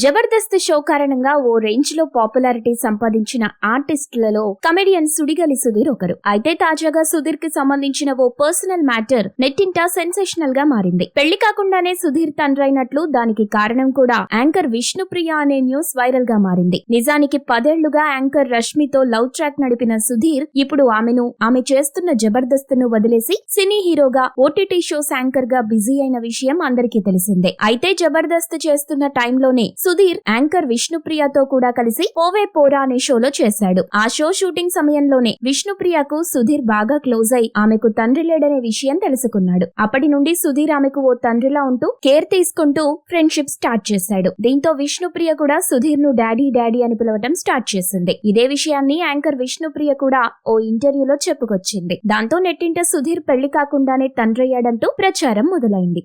Jabardasth show కారణంగా ఓ రేంజ్లో popularity సంపాదించిన ఆర్టిస్టులలో కమెడియన్ సుడిగలి సుధీర్ ఒకరు. అయితే తాజాగా సుధీర్కి సంబంధించిన ఓ పర్సనల్ మ్యాటర్ నెట్టింట సెన్సేషనల్గా మారింది. పెళ్ళి కాకుండానే సుధీర్ తండ్రైనట్లు దానికి కారణం కూడా యాంకర్ విష్ణుప్రియ అనే న్యూస్ వైరల్గా మారింది. నిజానికి పదేళ్ళుగా యాంకర్ రష్మితో లవ్ ట్రాక్ నడిపిన సుధీర్ ఇప్పుడు ఆమెను ఆమె చేస్తున్న జబర్దస్త్ను వదిలేసి సినీ హీరోగా ఓటీటీ షోస్ యాంకర్గా బిజీ అయిన విషయం అందరికీ తెలిసిందే. అయితే జబర్దస్త్ చేస్తున్న టైంలోనే సుధీర్ యాంకర్ విష్ణుప్రియతో కూడా కలిసి పోవే పోరా అనే షోలో చేశాడు. ఆ షో షూటింగ్ సమయంలోనే విష్ణుప్రియకు సుధీర్ బాగా క్లోజ్ అయి ఆమెకు తండ్రి లేడనే విషయం తెలుసుకున్నాడు. అప్పటి నుండి సుధీర్ ఆమెకు ఓ తండ్రిలా ఉంటూ కేర్ తీసుకుంటూ ఫ్రెండ్షిప్ స్టార్ట్ చేశాడు. దీంతో విష్ణుప్రియ కూడా సుధీర్ను డాడీ డాడీ అని పిలవడం స్టార్ట్ చేసింది. ఇదే విషయాన్ని యాంకర్ విష్ణుప్రియ కూడా ఓ ఇంటర్వ్యూలో చెప్పుకొచ్చింది. దాంతో నెట్టింట సుధీర్ పెళ్ళి కాకుండానే తండ్రయ్యాడంటూ ప్రచారం మొదలైంది.